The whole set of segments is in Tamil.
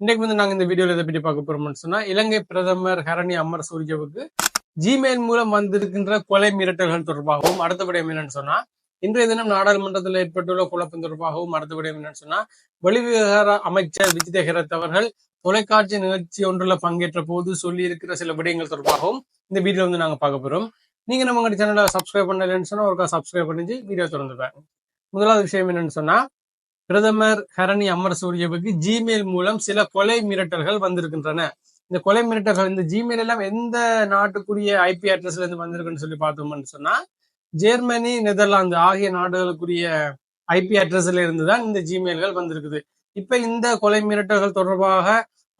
இன்னைக்கு வந்து நாங்க இந்த வீடியோவில் இதை பற்றி பார்க்க போறோம்னு சொன்னா இலங்கை பிரதமர் ஹரணி அமர் சூரியவுக்கு ஜிமெயில் மூலம் வந்திருக்கின்ற கொலை மிரட்டல்கள் தொடர்பாகவும் அடுத்தபடியும் என்னன்னு சொன்னா இன்றைய தினம் நாடாளுமன்றத்தில் ஏற்பட்டுள்ள குழப்பம் தொடர்பாகவும் அடுத்தபடியும் என்னன்னு சொன்னா வெளிவிவகார அமைச்சர் விஜித ஹெரத் அவர்கள் தொலைக்காட்சி நிகழ்ச்சி ஒன்றில் பங்கேற்ற போது சொல்லி இருக்கிற சில விடயங்கள் தொடர்பாகவும் இந்த வீடியோ வந்து நாங்க பார்க்க போறோம். நீங்க நம்ம சேனலை சப்ஸ்கிரைப் பண்ணலன்னு சொன்னா ஒருக்கா சப்ஸ்கிரைப் பண்ணிச்சு வீடியோ திறந்து பாருங்க. முதலாவது விஷயம் என்னன்னு சொன்னா பிரதமர் ஹரணி அமரசூரியவுக்கு ஜிமெயில் மூலம் சில கொலை மிரட்டல்கள் வந்திருக்கின்றன. இந்த கொலை மிரட்டல்கள் இந்த ஜிமெயில் எல்லாம் எந்த நாட்டுக்குரிய ஐபி அட்ரஸ்ல இருந்து வந்திருக்குன்னு சொல்லி பார்த்தோம்னு சொன்னா ஜெர்மனி நெதர்லாந்து ஆகிய நாடுகளுக்குரிய ஐபி அட்ரஸ்ல இருந்து தான் இந்த ஜிமெயில்கள் வந்திருக்குது. இப்ப இந்த கொலை மிரட்டல்கள் தொடர்பாக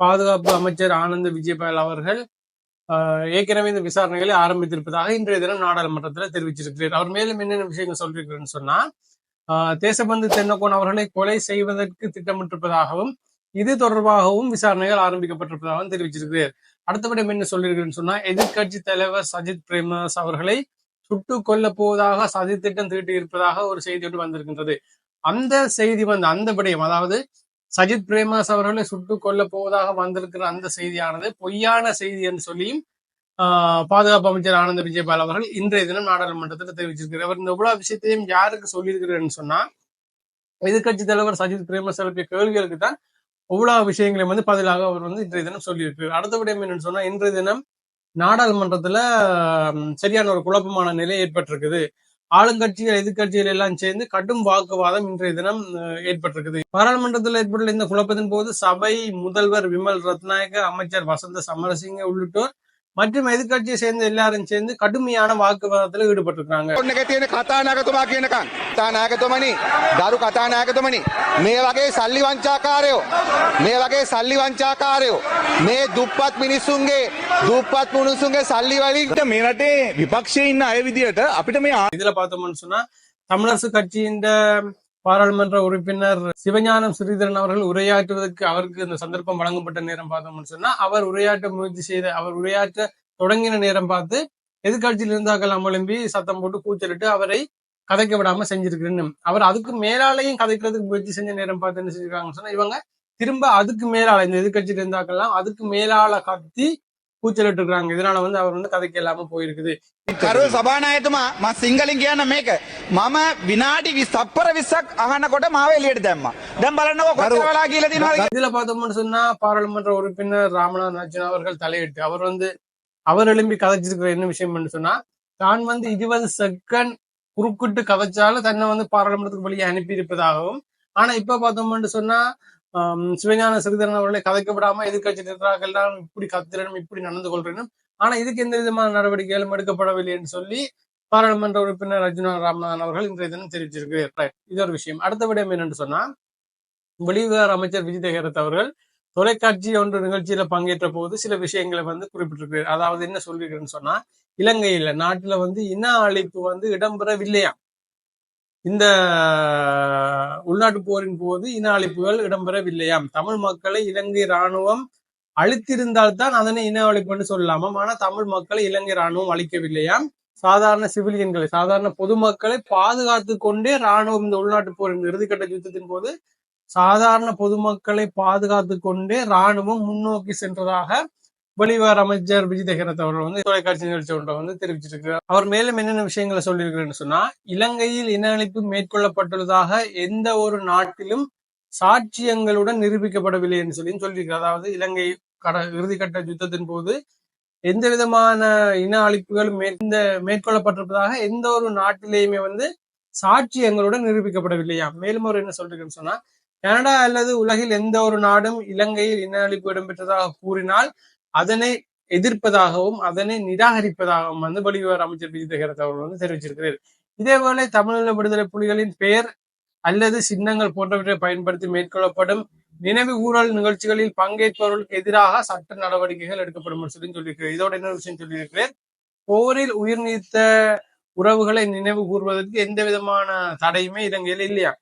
பாதுகாப்பு அமைச்சர் ஆனந்த் விஜயபால் அவர்கள் ஏற்கனவே இந்த விசாரணைகளை ஆரம்பித்திருப்பதாக இன்றைய தினம் நாடாளுமன்றத்தில் தெரிவிச்சிருக்கிறார். அவர் மேலும் என்னென்ன விஷயங்கள் சொல்லியிருக்கிறேன்னு சொன்னா தேசபந்து தென்னகோன் அவர்களை கொலை செய்வதற்கு திட்டமிட்டிருப்பதாகவும் இது தொடர்பாகவும் விசாரணைகள் ஆரம்பிக்கப்பட்டிருப்பதாகவும் தெரிவிச்சிருக்கிறார். அடுத்தபடி என்ன சொல்லியிருக்கிறேன்னு சொன்னா எதிர்க்கட்சி தலைவர் சஜித் பிரேமதாஸ் அவர்களை சுட்டு கொல்ல போவதாக சதி திட்டம் தீட்டி இருப்பதாக ஒரு செய்தி ஒன்று வந்திருக்கின்றது. அந்த செய்தி வந்து அந்த விடயம் அதாவது சஜித் பிரேமதாஸ் அவர்களை சுட்டு கொல்ல போவதாக வந்திருக்கிற அந்த செய்தியானது பொய்யான செய்தி என்று சொல்லியும் பாதுகாப்பு அமைச்சர் ஆனந்த விஜயபால் அவர்கள் இன்றைய தினம் நாடாளுமன்றத்தில் தெரிவிச்சிருக்கிறார். அவர் இந்த இவ்வளவு விஷயத்தையும் யாருக்கு சொல்லியிருக்கிறார்னு சொன்னா எதிர்க்கட்சி தலைவர் சஜித் பிரேமதாஸ் எழுப்பிய கேள்விகளுக்கு தான் இவ்வளவு விஷயங்களையும் வந்து பதிலாக அவர் வந்து இன்றைய தினம் சொல்லியிருக்கிறார். அடுத்த விடயம் என்னன்னு சொன்னா இன்றைய தினம் நாடாளுமன்றத்துல சரியான ஒரு குழப்பமான நிலை ஏற்பட்டிருக்குது. ஆளுங்கட்சிகள் எதிர்க்கட்சிகள் எல்லாம் சேர்ந்து கடும் வாக்குவாதம் இன்றைய தினம் ஏற்பட்டிருக்குது. பாராளுமன்றத்தில் ஏற்பட்டுள்ள இந்த குழப்பத்தின் போது சபை முதல்வர் விமல் ரத்நாயக்க அமைச்சர் வசந்த சமரசிங்க உள்ளிட்டோர் மற்றும் எதிர்க்கட்சியை சேர்ந்த எல்லாரும் சேர்ந்து கடுமையான வாக்குவாதத்தில் ஈடுபட்டிருக்காங்க ඔන්න එක තියෙන කතානායකතුමා කියනකම් කතානායකතුමනි දරු කතානායකතුමනි මේ වගේ සල්ලි වංචාකාරයෝ මේ වගේ සල්ලි වංචාකාරයෝ මේ දුප්පත් මිනිස්සුන්ගේ දුප්පත් මිනිස්සුන්ගේ සල්ලි වලින් ට මේ රටේ විපක්ෂය ඉන්න අය විදියට අපිට මේ இதுல பார்த்தோம்னு சொன்னா தமிழரசு கட்சியின் பாராளுமன்ற உறுப்பினர் சிவஞானம் ஸ்ரீதரன் அவர்கள் உரையாற்றுவதற்கு அவருக்கு இந்த சந்தர்ப்பம் வழங்கப்பட்ட நேரம் பார்த்தோம்னு சொன்னா அவர் உரையாற்ற முயற்சி செய்த அவர் உரையாற்ற தொடங்கின நேரம் பார்த்து எதிர்கட்சியில் இருந்தாக்கள் அமலும்பி சத்தம் போட்டு கூச்சலிட்டு அவரை கதைக்க விடாம செஞ்சிருக்கிறேன்னு. அவர் அதுக்கு மேலாலையும் கதைக்கிறதுக்கு முயற்சி செஞ்ச நேரம் பார்த்து என்ன செஞ்சிருக்காங்கன்னு சொன்னா இவங்க திரும்ப அதுக்கு மேலால இந்த எதிர்கட்சியில் இருந்தாக்கெல்லாம் அதுக்கு மேலால கத்தி கூச்சலிட்டு இருக்காங்க இதனால வந்து அவர் வந்து கதைக்க இல்லாம போயிருக்குது කරුව සභානායතුමා ම සිංහලින් කියන්න මේක මම විනාඩි විස් තප්පර විස්සක් අහන්නකොට මාව එලියට දැම්ම දැම් බලන්නක කොතර වෙලා කියල තිනවද இதுல பார்த்தோம்னு சொன்னா பாராளுமன்ற உறுப்பினர் ராமநாதன் அர்ஜுன் அவர்கள் தலையிட்டு அவர் வந்து அவர் எழும்பி கதைச்சிருக்கிற என்ன விஷயம் சொன்னா தான் வந்து இருபது செகண்ட் குறுக்கிட்டு கதைச்சாலும் தன்னை வந்து பாராளுமன்றத்துக்கு வெளியே அனுப்பி இருப்பதாகவும் ஆனா இப்ப பார்த்தோம்னு சொன்னா ஆம், சிவஞான சிறிதரன் அவர்களை கதைக்கப்படாம எதிர்கட்சி நிர்வாகிகள் எல்லாம் இப்படி கத்திரனும் இப்படி நடந்து கொள்றேனும். ஆனா இதுக்கு எந்த விதமான நடவடிக்கைகளும் எடுக்கப்படவில்லை என்று சொல்லி பாராளுமன்ற உறுப்பினர் அர்ஜுனா ராமநாதன் அவர்கள் இன்றைய தினம் தெரிவிச்சிருக்கிறார் Right. இது ஒரு விஷயம். அடுத்த விடயம் என்னன்னு சொன்னா வெளிவிவகார அமைச்சர் விஜய் ஹேரத் அவர்கள் தொலைக்காட்சி ஒன்று நிகழ்ச்சியில பங்கேற்ற போது சில விஷயங்களை வந்து குறிப்பிட்டிருக்கிறார். அதாவது என்ன சொல்லிருக்கிறேன்னு சொன்னா இலங்கையில நாட்டுல வந்து இன அழிப்பு வந்து இடம்பெறவில்லையா இந்த உள்நாட்டு போரின் போது இன அழிப்புகள் இடம்பெறவில்லையாம். தமிழ் மக்களை இலங்கை ராணுவம் அழித்திருந்தால்தான் அதனை இன அழிப்புன்னு சொல்லலாமாம். ஆனா தமிழ் மக்களை இலங்கை ராணுவம் அழிக்கவில்லையாம். சாதாரண சிவிலியன்களை சாதாரண பொதுமக்களை பாதுகாத்து கொண்டே ராணுவம் இந்த உள்நாட்டு போரின் இறுதிக்கட்ட யுத்தத்தின் போது சாதாரண பொதுமக்களை பாதுகாத்து கொண்டே ராணுவம் முன்னோக்கி சென்றதாக வெளிவார அமைச்சர் விஜய் அவர்கள் வந்து தொலைக்காட்சி நிகழ்ச்சி ஒன்றை வந்து தெரிவிச்சிருக்கிறார். அவர் மேலும் என்னென்ன விஷயங்களை சொல்லியிருக்கிறேன்னு சொன்னா இலங்கையில் இன அழிப்பு மேற்கொள்ளப்பட்டுள்ளதாக எந்த ஒரு நாட்டிலும் சாட்சியங்களுடன் நிரூபிக்கப்படவில்லை என்று சொல்லி சொல்லியிருக்கிறார். அதாவது இலங்கை கட இறுதிக்கட்ட யுத்தத்தின் போது எந்த விதமான இன அழிப்புகளும் இந்த மேற்கொள்ளப்பட்டிருப்பதாக எந்த ஒரு நாட்டிலேயுமே வந்து சாட்சியங்களுடன் நிரூபிக்கப்படவில்லையா? மேலும் அவர் என்ன சொல்றீங்கன்னு சொன்னா கனடா அல்லது உலகில் எந்த ஒரு நாடும் இலங்கையில் இன அழிப்பு இடம்பெற்றதாக கூறினால் அதனை எதிர்ப்பதாகவும் அதனை நிராகரிப்பதாகவும் வந்து வெளியுறவு அமைச்சர் விஜயதகரத் அவர்கள் வந்து தெரிவிச்சிருக்கிறார். இதேவேளை தமிழீழ விடுதலை புலிகளின் பெயர் அல்லது சின்னங்கள் போன்றவற்றை பயன்படுத்தி மேற்கொள்ளப்படும் நினைவு கூறல் நிகழ்ச்சிகளில் பங்கேற்பவர்களுக்கு எதிராக சட்ட நடவடிக்கைகள் எடுக்கப்படும் சொல்லி சொல்லியிருக்கிறேன் இதோட என்ன விஷயம் சொல்லியிருக்கிறேன் போரில் உயிர் நீத்த உறவுகளை நினைவு கூறுவதற்கு எந்த விதமான தடையுமே இலங்கையில் இல்லையா?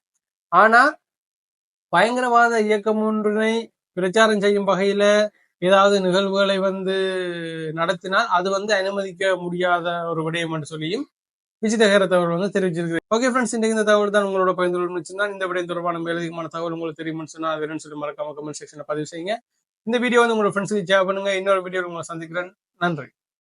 ஆனா பயங்கரவாத இயக்கம் ஒன்றினை பிரச்சாரம் செய்யும் வகையில ஏதாவது நிகழ்வுகளை வந்து நடத்தினால் அது வந்து அனுமதிக்க முடியாத ஒரு விடயம் என்று சொல்லியும் விஜிதகர தகவல் வந்து தெரிவிச்சிருக்கிறேன் ஓகே ஃப்ரெண்ட்ஸ் இன்றைக்கு இந்த தகவல் தான் உங்களோட பகிர்ந்து கொள்ளுச்சுன்னா இந்த விடயம் தொடர்பான மேலதிகமான தகவல் உங்களுக்கு தெரியும்னு சொன்னால் அது வேணும்னு சொல்லி மறக்காம கமெண்ட் செக்ஷனில் பதிவு செய்யுங்க. இந்த வீடியோ வந்து உங்களோட ஃப்ரெண்ட்ஸுக்கு ஷேர் பண்ணுங்க. இன்னொரு வீடியோ உங்களை சந்திக்கிறேன். நன்றி.